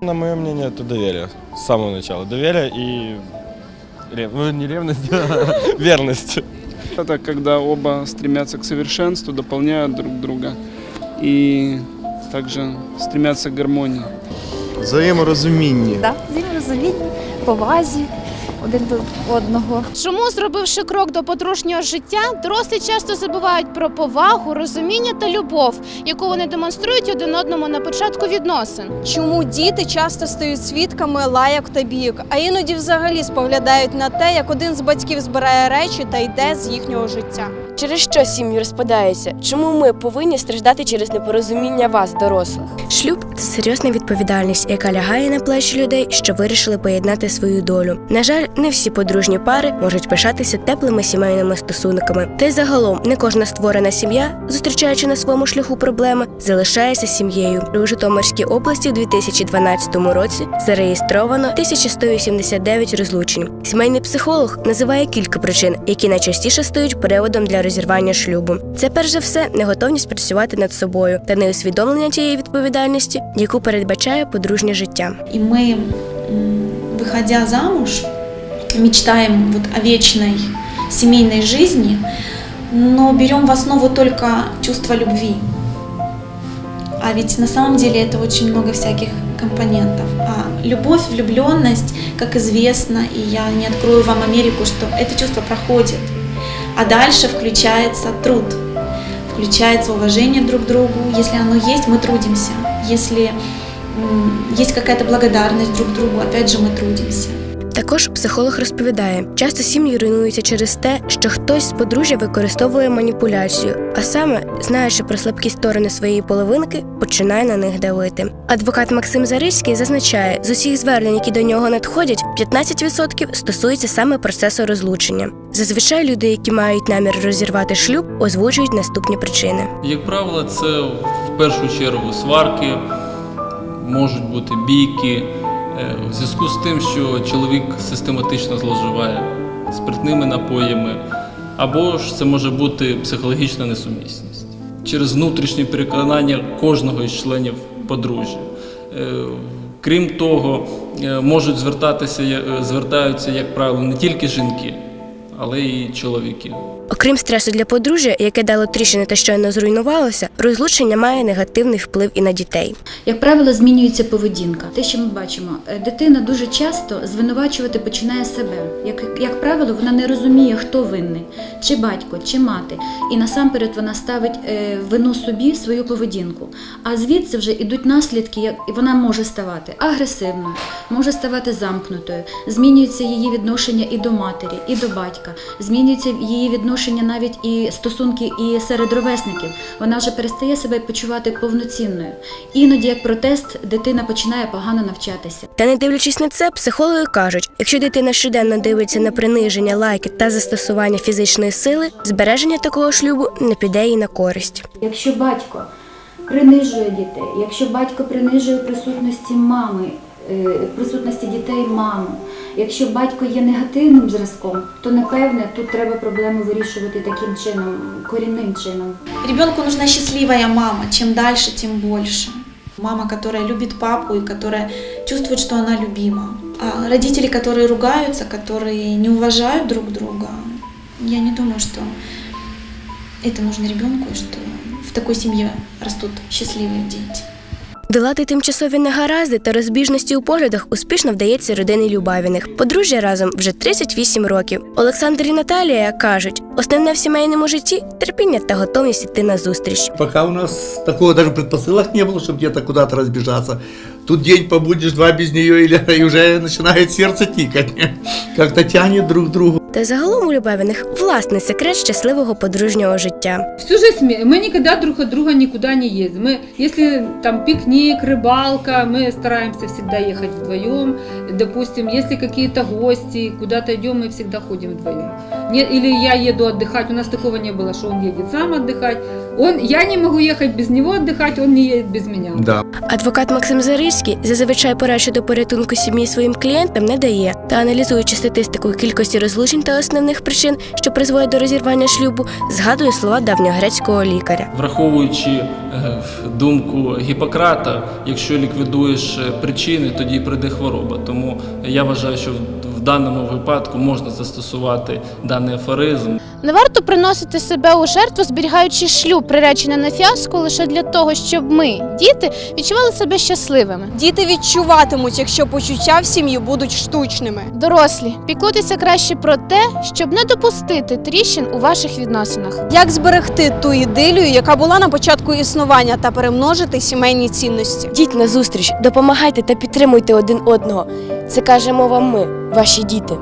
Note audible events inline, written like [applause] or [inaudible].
На мое мнение, это доверие. С самого начала. Доверие и... рев- Ну, не ревность, а [laughs] верность. Это когда оба стремятся к совершенству, дополняют друг друга и также стремятся к гармонии. Взаєморозуміння. Да, взаєморозумінні, повазі один до одного. Чому, зробивши крок до подружнього життя, дорослі часто забувають про повагу, розуміння та любов, яку вони демонструють один одному на початку відносин. Чому діти часто стають свідками лаяк та бійок, а іноді взагалі споглядають на те, як один з батьків збирає речі та йде з їхнього життя. Через що сім'ї розпадаються? Чому ми повинні страждати через непорозуміння вас, дорослих? Шлюб це серйозна відповідальність, яка лягає на плечі людей, що вирішили поєднати свою долю. На жаль, не всі подружні пари можуть пишатися теплими сімейними стосунками. Та й загалом не кожна створена сім'я, зустрічаючи на своєму шляху проблеми, залишається сім'єю. У Житомирській області у 2012 році зареєстровано 1189 розлучень. Сімейний психолог називає кілька причин, які найчастіше стають приводом для розірвання шлюбу. Це перш за все неготовність працювати над собою та неусвідомлення тієї відповідальності, яку передбачає подружнє життя. И мы, м, выходя замуж, мечтаем вот о вечной семейной жизни, но берем в основу только чувство любви. А ведь на самом деле это очень много всяких компонентов. А любовь, влюбленность, как известно, и я не открою вам Америку, что это чувство проходит. А дальше включается труд, включается уважение друг к другу. Если оно есть, мы трудимся. Если есть какая-то благодарность друг другу, опять же мы трудимся. Також психолог розповідає, часто сім'ї руйнуються через те, що хтось з подружжя використовує маніпуляцію, а саме, знаючи про слабкі сторони своєї половинки, починає на них давити. Адвокат Максим Зарицький зазначає, з усіх звернень, які до нього надходять, 15% стосується саме процесу розлучення. Зазвичай люди, які мають намір розірвати шлюб, озвучують наступні причини. Як правило, це в першу чергу сварки, можуть бути бійки, е, в зв'язку з тим, що чоловік систематично зловживає спиртними напоями, або ж це може бути психологічна несумісність через внутрішні переконання кожного із членів подружжя. Е, Крім того, е, можуть звертатися, звертаються, як правило, не тільки жінки, але й чоловіки. Окрім стресу для подружжя, яке дало тріщини та щойно зруйнувалося, розлучення має негативний вплив і на дітей. Як правило, змінюється поведінка. Те, що ми бачимо, е, дитина дуже часто звинувачувати починає себе. Як, як правило, вона не розуміє, хто винний, чи батько, чи мати. І насамперед вона ставить е, вину собі свою поведінку. А звідси вже йдуть наслідки, як і вона може ставати агресивною, може ставати замкнутою. Змінюється її відношення і до матері, і до батька. Змінюється її відношення навіть і стосунки і серед ровесників. Вона вже перестає себе почувати повноцінною. Іноді, як протест, дитина починає погано навчатися. Та не дивлячись на це, психологи кажуть, якщо дитина щоденно дивиться на приниження, лайки та застосування фізичної сили, збереження такого шлюбу не піде їй на користь. Якщо батько принижує дітей, якщо батько принижує присутності мами, присутності дітей маму, якщо батько є негативним зразком, то напевне тут треба проблему вирішувати таким чином, корінним чином. Ребенку нужна счастливая мама. Чем дальше, тем больше. Мама, которая любит папу и которая чувствует, что она любима. А родители, которые ругаются, которые не уважают друг друга, я не думаю, что это нужно ребенку, и что в такой семье растут счастливые дети. Долати тимчасові негаразди та розбіжності у поглядах успішно вдається родині Любавіних. Подружжя разом вже 38 років. Олександр і Наталія кажуть, основне в сімейному житті терпіння та готовність йти на зустріч. Пока у нас такого даже предпосылок не было, чтобы где-то куда-то разбежаться. Тут день побудешь, два без нее, или и уже начинает сердце тикать. Как-то тянет друг к другу. Та загалом у Любевиних власний секрет щасливого подружнього життя. Всю жизнь мы, мы никогда друг от друга никуда не ездим. Мы, если там пикник, рыбалка, мы стараемся всегда ехать вдвоем. Допустим, если какие-то гости, куда-то идем, мы всегда ходим вдвоем. Не, или я еду отдыхать, у нас такого не было, что он едет сам отдыхать. Он, я не могу ехать без него отдыхать, он не едет без меня. Да. Адвокат Максим Зарицький зазвичай порад щодо порятунку сім'ї своїм клієнтам не дає. та аналізуючи статистику кількості розлучень та основних причин, що призводять до розірвання шлюбу, згадує слова давньогрецького лікаря. Враховуючи е, думку Гіппократа, якщо ліквідуєш е, причини, тоді прийде хвороба. Тому я вважаю, що в даному випадку можна застосувати даний афоризм. Не варто приносити себе у жертву, зберігаючи шлюб, приречений на фіаско лише для того, щоб ми, діти, відчували себе щасливими. Діти відчуватимуть, якщо почуття в сім'ї будуть штучними. Дорослі, піклуйтеся краще про те, щоб не допустити тріщин у ваших відносинах. Як зберегти ту ідилію, яка була на початку існування, та перемножити сімейні цінності? Йдіть на зустріч, допомагайте та підтримуйте один одного. Це кажемо вам ми, ваші діти.